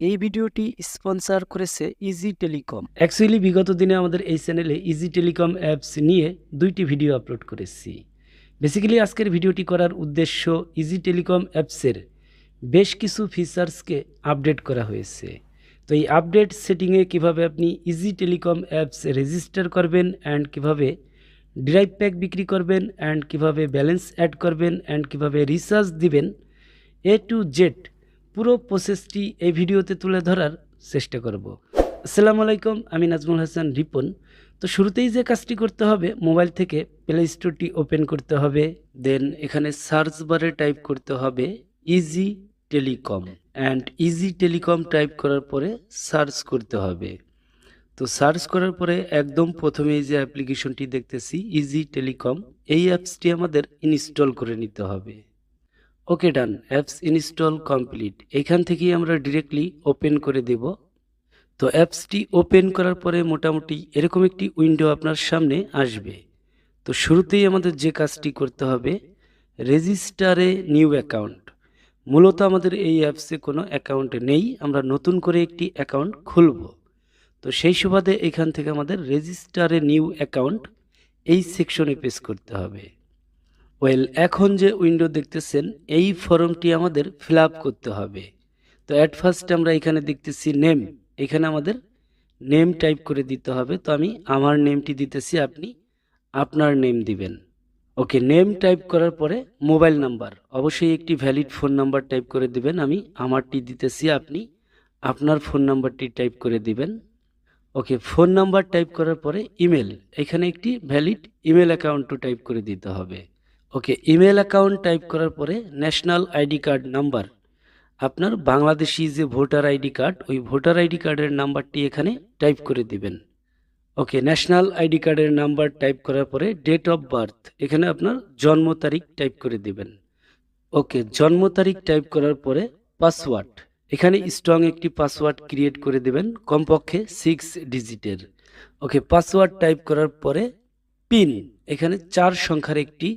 এই ভিডিওটি স্পন্সার করেছে ইজি টেলিকম অ্যাকচুয়ালি বিগত দিনে আমাদের এই চ্যানেলে ইজি টেলিকম অ্যাপস নিয়ে দুইটি ভিডিও আপলোড করেছি। বেসিক্যালি আজকের ভিডিওটি করার উদ্দেশ্য ইজি টেলিকম অ্যাপসের বেশ কিছু ফিচার্সকে আপডেট করা হয়েছে। তো এই আপডেট সেটিংয়ে কীভাবে আপনি ইজি টেলিকম অ্যাপস রেজিস্টার করবেন অ্যান্ড কীভাবে ড্রাইভ প্যাক বিক্রি করবেন অ্যান্ড কীভাবে ব্যালেন্স অ্যাড করবেন অ্যান্ড কীভাবে রিচার্জ দিবেন এ টু জেড পুরো প্রসেসটি এই ভিডিওতে তুলে ধরার চেষ্টা করব। আসসালামু আলাইকুম, আমি নাজমুল হাসান রিপন। তো শুরুতেই যে কাজটি করতে হবে, মোবাইল থেকে প্লে স্টোরটি ওপেন করতে হবে দেন এখানে সার্চ বারে টাইপ করতে হবে Easy Telecom and Easy Telecom type করার পরে সার্চ করতে হবে। তো সার্চ করার পরে একদম প্রথমে যে অ্যাপ্লিকেশনটি দেখতেছি ইজি টেলিকম এই অ্যাপসটি আমাদের ইনস্টল করে নিতে হবে। Okay done apps install complete এখান থেকেই আমরা ডিরেক্টলি ওপেন করে দেব। তো অ্যাপসটি ওপেন করার পরে মোটামুটি এরকম একটি উইন্ডো আপনার সামনে আসবে। তো শুরুতেই আমাদের যে কাজটি করতে হবে রেজিস্টারে নিউ অ্যাকাউন্ট মূলত আমাদের এই অ্যাপসে কোনো অ্যাকাউন্ট নেই, আমরা নতুন করে একটি অ্যাকাউন্ট খুলব। তো সেই সুবাদে এখান থেকে আমাদের রেজিস্টারে নিউ অ্যাকাউন্ট এই সেকশনে পেশ করতে হবে। ওয়েল এখন যে উইন্ডো দেখতেছেন, এই ফর্মটি আমাদের ফিল করতে হবে। তো অ্যাট ফার্স্ট আমরা এখানে দেখতেছি নেম এখানে আমাদের নেম টাইপ করে দিতে হবে। তো আমি আমার নেমটি দিতেছি, আপনি আপনার নেম দিবেন। ওকে নেম টাইপ করার পরে মোবাইল নাম্বার অবশ্যই একটি ভ্যালিড ফোন নাম্বার টাইপ করে দিবেন। আমি আমারটি দিতেছি, আপনি আপনার ফোন নাম্বারটি টাইপ করে দিবেন। ওকে ফোন নাম্বার টাইপ করার পরে ইমেল এখানে একটি ভ্যালিড ইমেল অ্যাকাউন্টও টাইপ করে দিতে হবে। ওকে ইমেল অ্যাকাউন্ট টাইপ করার পরে ন্যাশনাল আইডি কার্ড নাম্বার আপনার বাংলাদেশি যে ভোটার আইডি কার্ড ওই ভোটার আইডি কার্ডের নাম্বারটি এখানে টাইপ করে দিবেন। ওকে ন্যাশনাল আইডি কার্ডের নাম্বার টাইপ করার পরে ডেট অফ বার্থ এখানে আপনার জন্ম তারিখ টাইপ করে দিবেন। ওকে, জন্ম তারিখ টাইপ করার পরে পাসওয়ার্ড এখানে স্ট্রং একটি পাসওয়ার্ড ক্রিয়েট করে দেবেন, কমপক্ষে সিক্স ডিজিটের ওকে পাসওয়ার্ড টাইপ করার পরে পিন এখানে চার সংখ্যার একটি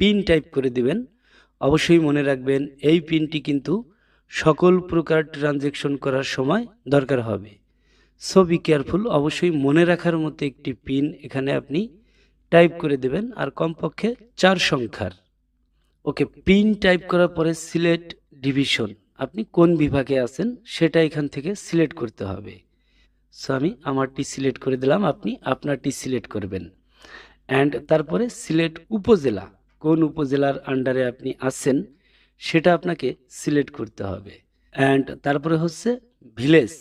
পিন টাইপ করে দিবেন। অবশ্যই মনে রাখবেন, এই পিনটি কিন্তু সকল প্রকার ট্রানজেকশন করার সময় দরকার হবে। সো বি কেয়ারফুল অবশ্যই মনে রাখার মতো একটি পিন এখানে আপনি টাইপ করে দেবেন, আর কমপক্ষে চার সংখ্যার। ওকে পিন টাইপ করার পরে সিলেক্ট ডিভিশন আপনি কোন বিভাগে আছেন, সেটা এখান থেকে সিলেক্ট করতে হবে। সো আমি আমারটি সিলেক্ট করে দিলাম, আপনি আপনারটি সিলেক্ট করবেন। অ্যান্ড তারপরে সিলেক্ট উপজেলা। কোন উপজেলার আন্ডারে আপনি আছেন, সেটা আপনাকে সিলেক্ট করতে হবে। অ্যান্ড তারপরে হচ্ছে ভিলেজ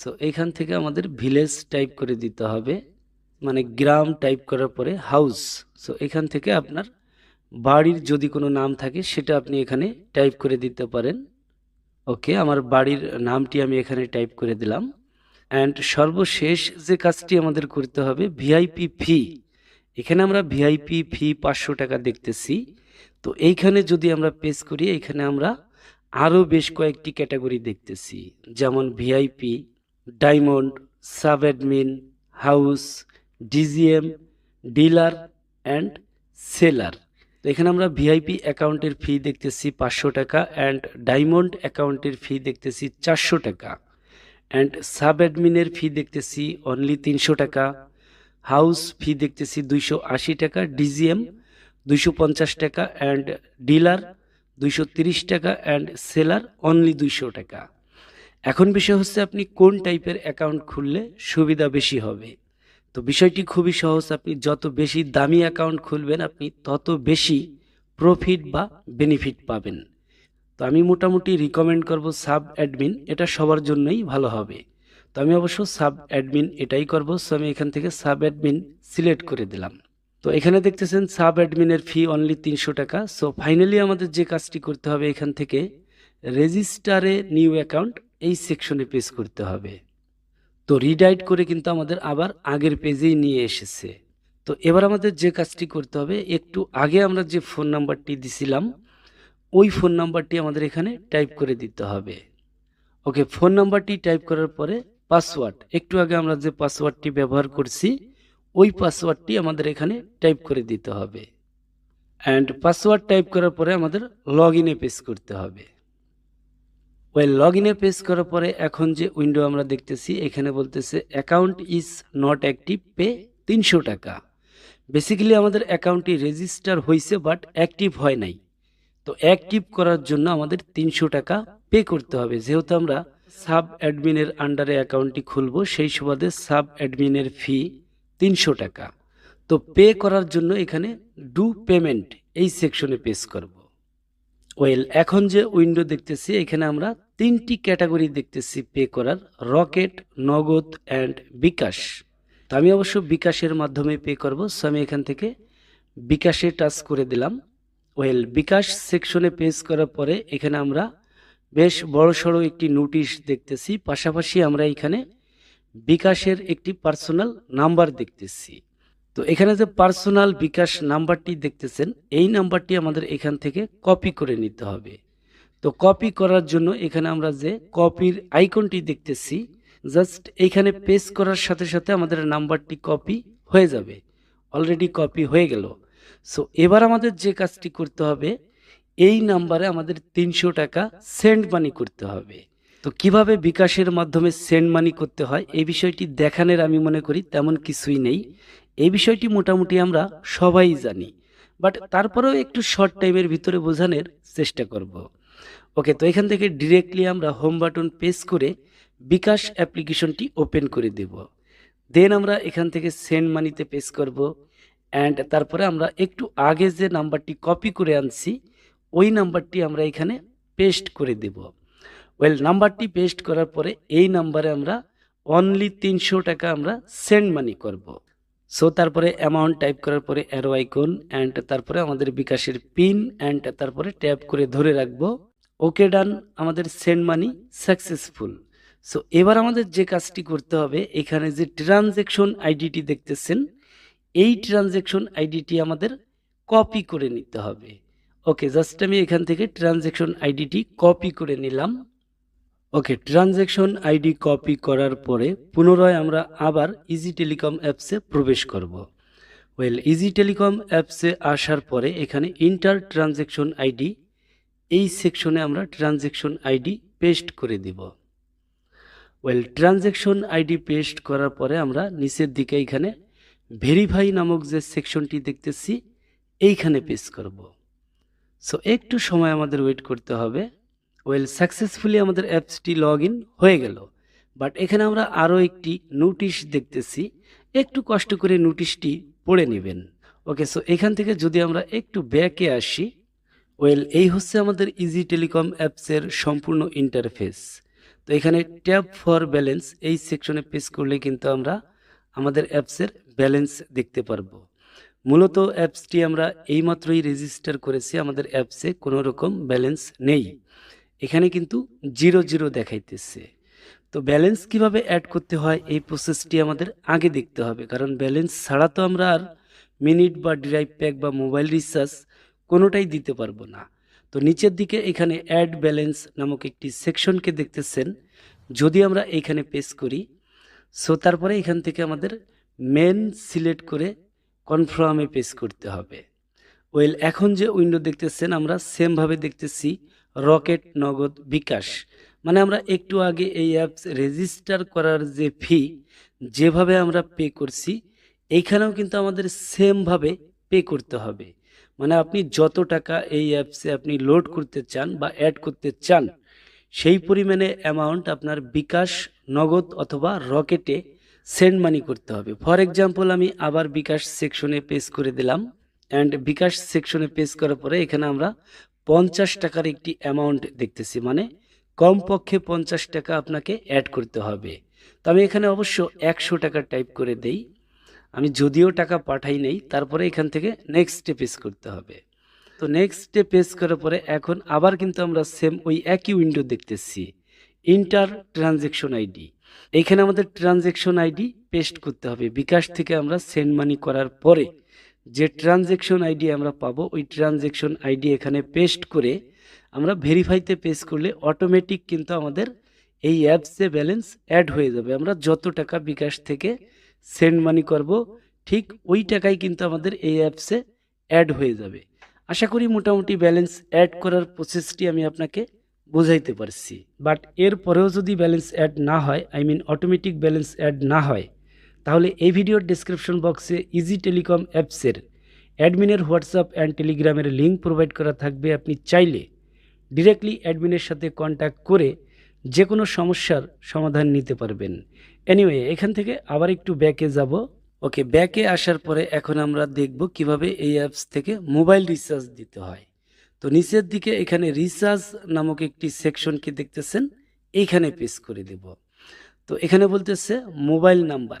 সো এখান থেকে আমাদের ভিলেজ টাইপ করে দিতে হবে। মানে গ্রাম টাইপ করার পরে হাউস সো এখান থেকে আপনার বাড়ির যদি কোনো নাম থাকে, সেটা আপনি এখানে টাইপ করে দিতে পারেন। ওকে আমার বাড়ির নামটি আমি এখানে টাইপ করে দিলাম। অ্যান্ড সর্বশেষ যে কাজটি আমাদের করতে হবে ভিআইপি ফি এখানে আমরা ভিআইপি ফি পাঁচশো টাকা দেখতেছি। তো এইখানে যদি আমরা পেস করি, এখানে আমরা আরও বেশ কয়েকটি ক্যাটাগরি দেখতেছি। যেমন VIP diamond sub admin house DGM dealer and seller এখানে আমরা ভিআইপি অ্যাকাউন্টের ফি দেখতেছি পাঁচশো টাকা অ্যান্ড ডায়মন্ড অ্যাকাউন্টের ফি দেখতেছি চারশো টাকা। অ্যান্ড সাব অ্যাডমিনের ফি দেখতেছি অনলি তিনশো টাকা। হাউস ফি দেখতেছি দুইশো আশি টাকা, ডিজিএম দুইশো পঞ্চাশ টাকা অ্যান্ড ডিলার দুইশো তিরিশ টাকা অ্যান্ড সেলার অনলি দুইশো টাকা। এখন বিষয় হচ্ছে আপনি কোন টাইপের অ্যাকাউন্ট খুললে সুবিধা বেশি হবে। তো বিষয়টি খুবই সহজ, আপনি যত বেশি দামি অ্যাকাউন্ট খুলবেন, আপনি তত বেশি প্রফিট বা বেনিফিট পাবেন। তো আমি মোটামুটি রিকমেন্ড করব সাব অ্যাডমিন এটা সবার জন্যই ভালো হবে। তো আমি অবশ্য সাব অ্যাডমিন এটাই করব। সো আমি এখান থেকে সাব অ্যাডমিন সিলেক্ট করে দিলাম। তো এখানে দেখতেছেন সাব অ্যাডমিনের ফি অনলি তিনশো টাকা। সো ফাইনালি আমাদের যে কাজটি করতে হবে এখান থেকে রেজিস্টারে নিউ অ্যাকাউন্ট এই সেকশনে পেজ করতে হবে। তো রিডাইট করে কিন্তু আমাদের আবার আগের পেজেই নিয়ে এসেছে। তো এবার আমাদের যে কাজটি করতে হবে, একটু আগে আমরা যে ফোন নাম্বারটি দিছিলাম, ওই ফোন নাম্বারটি আমাদের এখানে টাইপ করে দিতে হবে। ওকে, ফোন নাম্বারটি টাইপ করার পরে পাসওয়ার্ড একটু আগে আমরা যে পাসওয়ার্ডটি ব্যবহার করছি, ওই পাসওয়ার্ডটি আমাদের এখানে টাইপ করে দিতে হবে। অ্যান্ড পাসওয়ার্ড টাইপ করার পরে আমাদের লগ ইনে পেজ করতে হবে। ওই লগ ইনে পেজ করার পরে এখন যে উইন্ডো আমরা দেখতেছি, এখানে বলতেছে account is not active pay তিনশো টাকা। বেসিক্যালি আমাদের অ্যাকাউন্টটি রেজিস্টার হয়েছে বাট অ্যাক্টিভ হয় নাই। তো অ্যাক্টিভ করার জন্য আমাদের তিনশো টাকা পে করতে হবে। যেহেতু আমরা সাব অ্যাডমিনের আন্ডারে অ্যাকাউন্টটি খুলব, সেই সুবাদে সাব অ্যাডমিনের ফি তিনশো টাকা। তো পে করার জন্য এখানে ডু পেমেন্ট এই সেকশনে পেস করব। ওয়েল, এখন যে উইন্ডো দেখতেছি, এখানে আমরা তিনটি ক্যাটাগরি দেখতেছি পে করার, রকেট, নগদ অ্যান্ড বিকাশ। তো আমি অবশ্য বিকাশের মাধ্যমে পে করব, সো আমি এখান থেকে বিকাশে টাচ করে দিলাম। ওয়েল, বিকাশ সেকশনে পেজ করার পরে এখানে আমরা বেশ বড় সড়ো একটি নোটিশ দেখতেছি। পাশাপাশি আমরা এখানে বিকাশের একটি পার্সোনাল নাম্বার দেখতেছি। তো এখানে যে পার্সোনাল বিকাশ নাম্বারটি দেখতেছেন, এই নাম্বারটি আমাদের এখান থেকে কপি করে নিতে হবে। তো কপি করার জন্য এখানে আমরা যে কপির আইকনটি দেখতেছি জাস্ট এইখানে পেস করার সাথে সাথে আমাদের নাম্বারটি কপি হয়ে যাবে। অলরেডি কপি হয়ে গেল। সো এবার আমাদের যে কাজটি করতে হবে এই নাম্বারে আমাদের তিনশো টাকা সেন্ড মানি করতে হবে। তো কীভাবে বিকাশের মাধ্যমে সেন্ড মানি করতে হয়, এই বিষয়টি দেখানোর আমি মনে করি তেমন কিছুই নেই। এই বিষয়টি মোটামুটি আমরা সবাই জানি বাট তারপরেও একটু শর্ট টাইমের ভিতরে বোঝানোর চেষ্টা করব। ওকে তো এখান থেকে ডিরেক্টলি আমরা হোম বাটন প্রেস করে বিকাশ অ্যাপ্লিকেশনটি ওপেন করে দেব। দেন আমরা এখান থেকে সেন্ড মানিতে পেস করব অ্যান্ড তারপরে আমরা একটু আগে যে নাম্বারটি কপি করে আনছি ওই নাম্বারটি আমরা এখানে পেস্ট করে দেব। ওয়েল নাম্বারটি পেস্ট করার পরে এই নাম্বারে আমরা অনলি তিনশো টাকা আমরা সেন্ড মানি করব। সো তারপরে অ্যামাউন্ট টাইপ করার পরে অ্যারো আইকন অ্যান্ড তারপরে আমাদের বিকাশের পিন অ্যান্ড তারপরে ট্যাপ করে ধরে রাখব। ওকে ডান আমাদের সেন্ড মানি সাকসেসফুল সো এবার আমাদের যে কাজটি করতে হবে, এখানে যে ট্রানজেকশন আইডিটি দেখতেছেন, এই ট্রানজেকশন আইডিটি আমাদের কপি করে নিতে হবে। ওকে জাস্ট আমি এখান থেকে ট্রানজেকশন আইডিটি কপি করে নিলাম। ওকে ট্রানজ্যাকশন আইডি কপি করার পরে পুনরায় আমরা আবার ইজি টেলিকম অ্যাপসে প্রবেশ করব। ওয়েল ইজি টেলিকম অ্যাপসে আসার পরে এখানে ইন্টার ট্রানজ্যাকশন আইডি এই সেকশনে আমরা ট্রানজ্যাকশন আইডি পেস্ট করে দিব। ওয়েল ট্রানজ্যাকশন আইডি পেস্ট করার পরে আমরা নিচের দিকে এখানে ভেরিফাই নামক যে সেকশনটি দেখতেছি, এইখানে পেস্ট করব। সো একটু সময় আমাদের ওয়েট করতে হবে। ওয়েল সাকসেসফুলি আমাদের অ্যাপসটি লগ ইন হয়ে গেল। বাট এখানে আমরা আরও একটি নোটিশ দেখতেছি। একটু কষ্ট করে নোটিশটি পড়ে নেবেন। ওকে সো এখান থেকে যদি আমরা একটু ব্যাকে আসি ওয়েল এই হচ্ছে আমাদের ইজি টেলিকম অ্যাপসের সম্পূর্ণ ইন্টারফেস তো এখানে ট্যাপ ফর ব্যালেন্স এই সেকশনে পেস করলে কিন্তু আমরা আমাদের অ্যাপসের ব্যালেন্স দেখতে পারব। মূলত অ্যাপসটি আমরা এইমাত্রই রেজিস্টার করেছি, আমাদের অ্যাপসে কোনো রকম ব্যালেন্স নেই। এখানে কিন্তু জিরো জিরো দেখাইতেছে। তো ব্যালেন্স কীভাবে অ্যাড করতে হয়, এই প্রসেসটি আমাদের আগে দেখতে হবে। কারণ ব্যালেন্স ছাড়া তো আমরা আর মিনিট বা ড্রাইভ প্যাক বা মোবাইল রিচার্জ কোনোটাই দিতে পারব না। তো নিচের দিকে এখানে অ্যাড ব্যালেন্স নামক একটি সেকশনকে দেখতেছেন। যদি আমরা এখানে পেস করি সো তারপরে এখান থেকে আমাদের মেন সিলেক্ট করে কনফার্মে পেস করতে হবে। ওয়েল এখন যে উইন্ডো দেখতেছেন, আমরা সেমভাবে দেখতেছি রকেট নগদ বিকাশ। মানে আমরা একটু আগে এই অ্যাপস রেজিস্টার করার যে ফি যেভাবে আমরা পে করছি, এইখানেও কিন্তু আমাদের সেমভাবে পে করতে হবে। মানে আপনি যত টাকা এই অ্যাপসে আপনি লোড করতে চান বা অ্যাড করতে চান, সেই পরিমাণে অ্যামাউন্ট আপনার বিকাশ, নগদ অথবা রকেটে সেন্ড মানি করতে হবে। ফর এক্সাম্পল আমি আবার বিকাশ সেকশনে পেস করে দিলাম অ্যান্ড বিকাশ সেকশনে পেস করার পরে এখানে আমরা পঞ্চাশ টাকার একটি অ্যামাউন্ট দেখতেছি মানে কমপক্ষে পঞ্চাশ টাকা আপনাকে অ্যাড করতে হবে। তো আমি এখানে অবশ্য একশো টাকা টাইপ করে দেই। আমি যদিও টাকা পাঠাই নেই, তারপরে এখান থেকে নেক্সট স্টেপ পেস করতে হবে। তো নেক্সট স্টেপ পেস করার পরে এখন আবার কিন্তু আমরা সেম ওই একই উইন্ডো দেখতেছি। ইন্টার ট্রানজেকশন আইডি এইখানে আমাদের ট্রানজেকশন আইডি পেস্ট করতে হবে। বিকাশ থেকে আমরা সেন্ড মানি করার পরে যে ট্রানজেকশন আইডি আমরা পাবো, ওই ট্রানজেকশন আইডি এখানে পেস্ট করে আমরা ভেরিফাইতে পেস্ট করলে অটোমেটিক কিন্তু আমাদের এই অ্যাপসে ব্যালেন্স অ্যাড হয়ে যাবে। আমরা যত টাকা বিকাশ থেকে সেন্ড মানি করব, ঠিক ওই টাকাই কিন্তু আমাদের এই অ্যাপসে অ্যাড হয়ে যাবে। আশা করি মোটামুটি ব্যালেন্স অ্যাড করার প্রসেসটি আমি আপনাকে বোঝাইতে পারছি। বাট এর পরেও যদি ব্যালেন্স অ্যাড না হয় I mean automatic balance add না হয়, তাহলে এই ভিডিওর ডিসক্রিপশন বক্সে ইজি টেলিকম অ্যাপসের অ্যাডমিনের হোয়াটসঅ্যাপ অ্যান্ড টেলিগ্রামের লিঙ্ক প্রোভাইড করা থাকবে আপনি চাইলে। ডিরেক্টলি অ্যাডমিনের সাথে কন্ট্যাক্ট করে যে কোনো সমস্যার সমাধান নিতে পারবেন। এনিওয়ে এখান থেকে আবার একটু ব্যাকে যাব। ওকে ব্যাকে আসার পরে এখন আমরা দেখব কীভাবে এই অ্যাপস থেকে মোবাইল রিচার্জ দিতে হয়। তো নিচের দিকে এখানে রিচার্জ নামক একটি সেকশন কি দেখতেছেন, এইখানে পেস করে দেব। তো এখানে বলতেছে মোবাইল নাম্বার।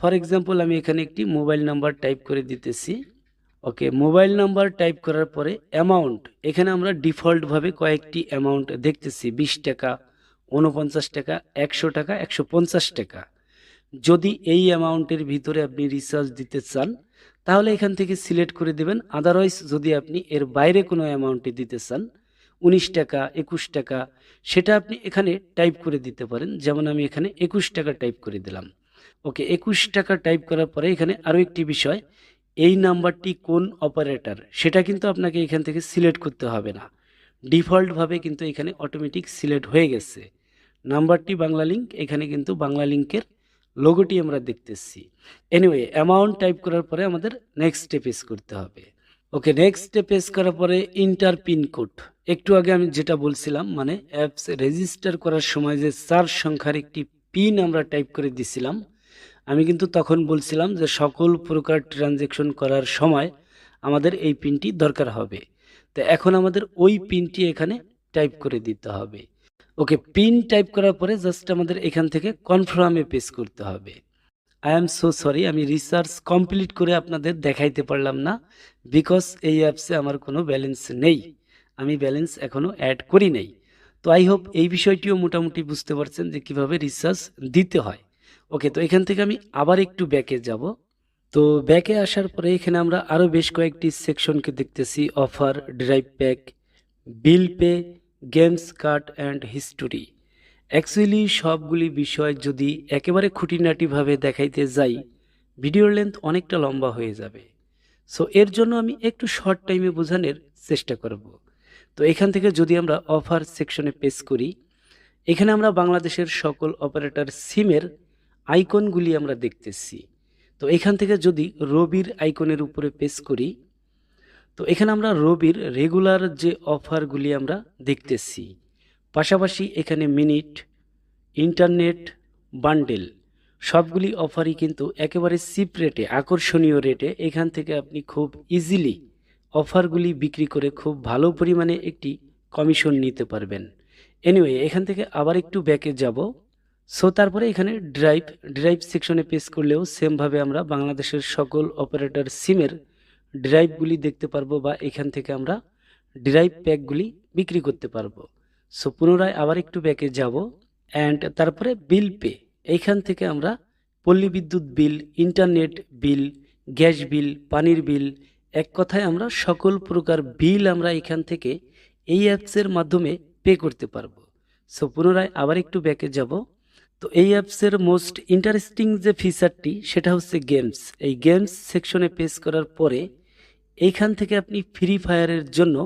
ফর এক্সাম্পল, আমি এখানে একটি মোবাইল নাম্বার টাইপ করে দিতেছি। ওকে, মোবাইল নাম্বার টাইপ করার পরে অ্যামাউন্ট, এখানে আমরা ডিফল্টভাবে কয়েকটি অ্যামাউন্ট দেখতেছি, বিশ টাকা উনপঞ্চাশ টাকা, একশো টাকা, একশো পঞ্চাশ টাকা। যদি এই অ্যামাউন্টের ভিতরে আপনি রিচার্জ দিতে চান তাহলে এখান থেকে সিলেক্ট করে দেবেন আদারওয়াইজ যদি আপনি এর বাইরে কোনো অ্যামাউন্টে দিতে চান, উনিশ টাকা, একুশ টাকা, সেটা আপনি এখানে টাইপ করে দিতে পারেন। যেমন আমি এখানে একুশ টাকা টাইপ করে দিলাম। ওকে, একুশ টাকা টাইপ করার পরে এখানে আরও একটি বিষয়, এই নাম্বারটি কোন অপারেটর? সেটা কিন্তু আপনাকে এখান থেকে সিলেক্ট করতে হবে না। ডিফল্টভাবে কিন্তু এখানে অটোমেটিক সিলেক্ট হয়ে গেছে। নাম্বারটি বাংলা লিঙ্ক, এখানে কিন্তু বাংলা লিঙ্কের লোগোটি আমরা দেখতেছি। এনিওয়ে অ্যামাউন্ট টাইপ করার পরে আমাদের নেক্সট স্টেপ স্টেপেস করতে হবে। ওকে নেক্সট স্টেপ স্টেপেস করার পরে ইন্টার পিন কোড একটু আগে আমি যেটা বলছিলাম মানে অ্যাপস রেজিস্টার করার সময় যে চার সংখ্যার একটি পিন আমরা টাইপ করে দিছিলাম, আমি কিন্তু তখন বলছিলাম যে সকল প্রকার ট্রানজেকশন করার সময় আমাদের এই পিনটি দরকার হবে। তো এখন আমাদের ওই পিনটি এখানে টাইপ করে দিতে হবে। ওকে পিন টাইপ করার পরে জাস্ট আমাদের এখান থেকে কনফার্মে পেস করতে হবে। আই এম সো সরি আমি রিসার্চ কমপ্লিট করে আপনাদের দেখাইতে পারলাম না বিকজ এই অ্যাপসে আমার কোনো ব্যালেন্স নেই। আমি ব্যালেন্স এখনও অ্যাড করি নাই। তো আই হোপ এই বিষয়টিও মোটামুটি বুঝতে পারছেন যে কীভাবে রিসার্চ দিতে হয়। ওকে, তো এখান থেকে আমি আবার একটু ব্যাকে যাব। তো ব্যাকে আসার পরে এখানে আমরা আরও বেশ কয়েকটি সেকশনকে দেখতেছি offer drive pack bill pay games card and history. Actually সবগুলি বিষয় যদি একেবারে খুঁটিনাটিভাবে দেখাইতে যাই, ভিডিওর লেন্থ অনেকটা লম্বা হয়ে যাবে। সো, এর জন্য আমি একটু শর্ট টাইমে বোঝানোর চেষ্টা করব। তো, এখান থেকে যদি আমরা অফার সেকশনে পেস করি, এখানে আমরা বাংলাদেশের সকল অপারেটর সিমের আইকনগুলি আমরা দেখতেছি। তো, এখান থেকে যদি রবির আইকনের উপরে পেস করি তো এখানে আমরা রবির রেগুলার যে অফারগুলি আমরা দেখতেছি, পাশাপাশি এখানে মিনিট, ইন্টারনেট, বান্ডেল, সবগুলি অফারই কিন্তু একেবারে চিপ রেটে আকর্ষণীয় রেটে এখান থেকে আপনি খুব ইজিলি অফারগুলি বিক্রি করে খুব ভালো পরিমাণে একটি কমিশন নিতে পারবেন। এনিওয়ে এখান থেকে আবার একটু ব্যাকে যাব। সো তারপরে এখানে ড্রাইভ ড্রাইভ সেকশনে পেস করলেও সেমভাবে আমরা বাংলাদেশের সকল অপারেটর সিমের ড্রাইভগুলি দেখতে পারব বা এখান থেকে আমরা ড্রাইভ প্যাকগুলি বিক্রি করতে পারব। সো পুনরায় আবার একটু ব্যাকে যাব অ্যান্ড তারপরে বিল পে এইখান থেকে আমরা পল্লী বিদ্যুৎ bill internet bill gas bill পানির বিল এক কথায় আমরা সকল প্রকার বিল আমরা এখান থেকে এই অ্যাপসের মাধ্যমে পে করতে পারব। সো পুনরায় আবার একটু ব্যাকে যাব তো এই অ্যাপসের মোস্ট ইন্টারেস্টিং যে ফিচারটি, সেটা হচ্ছে গেমস। এই গেমস সেকশনে পেস করার পরে এইখান থেকে আপনি ফ্রি ফায়ারের জন্য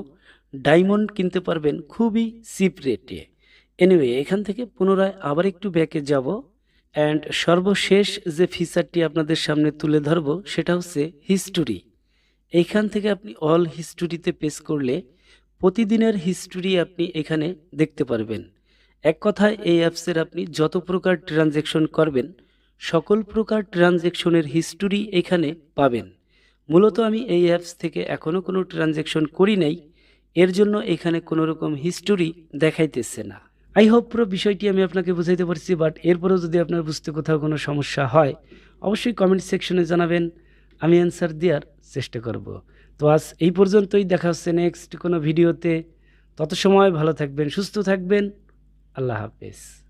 ডায়মন্ড কিনতে পারবেন খুবই চিপ রেটে। এনিওয়ে এখান থেকে পুনরায় আবার একটু ব্যাকে যাব অ্যান্ড সর্বশেষ যে ফিচারটি আপনাদের সামনে তুলে ধরব, সেটা হচ্ছে হিস্টোরি। এইখান থেকে আপনি অল হিস্টোরিতে পেস করলে প্রতিদিনের হিস্টোরি আপনি এখানে দেখতে পারবেন। এক কথায়, এই অ্যাপসের আপনি যত প্রকার ট্রানজেকশন করবেন, সকল প্রকার ট্রানজেকশনের হিস্টোরি এখানে পাবেন। মূলত আমি এই অ্যাপস থেকে এখনও কোনো ট্রানজেকশন করি নাই, এর জন্য এখানে কোনো রকম হিস্টোরি দেখাইতেছে না। আই হোপ পুরো বিষয়টি আমি আপনাকে বুঝাইতে পারছি, বাট এরপরেও যদি আপনার বুঝতে কোথাও কোনো সমস্যা হয়, অবশ্যই কমেন্ট সেকশনে জানাবেন, আমি অ্যান্সার দেওয়ার চেষ্টা করব। তো আজ এই পর্যন্তই, দেখা হচ্ছে নেক্সট কোনো ভিডিওতে। তত সময় ভালো থাকবেন, সুস্থ থাকবেন। আল্লাহ হাফেজ।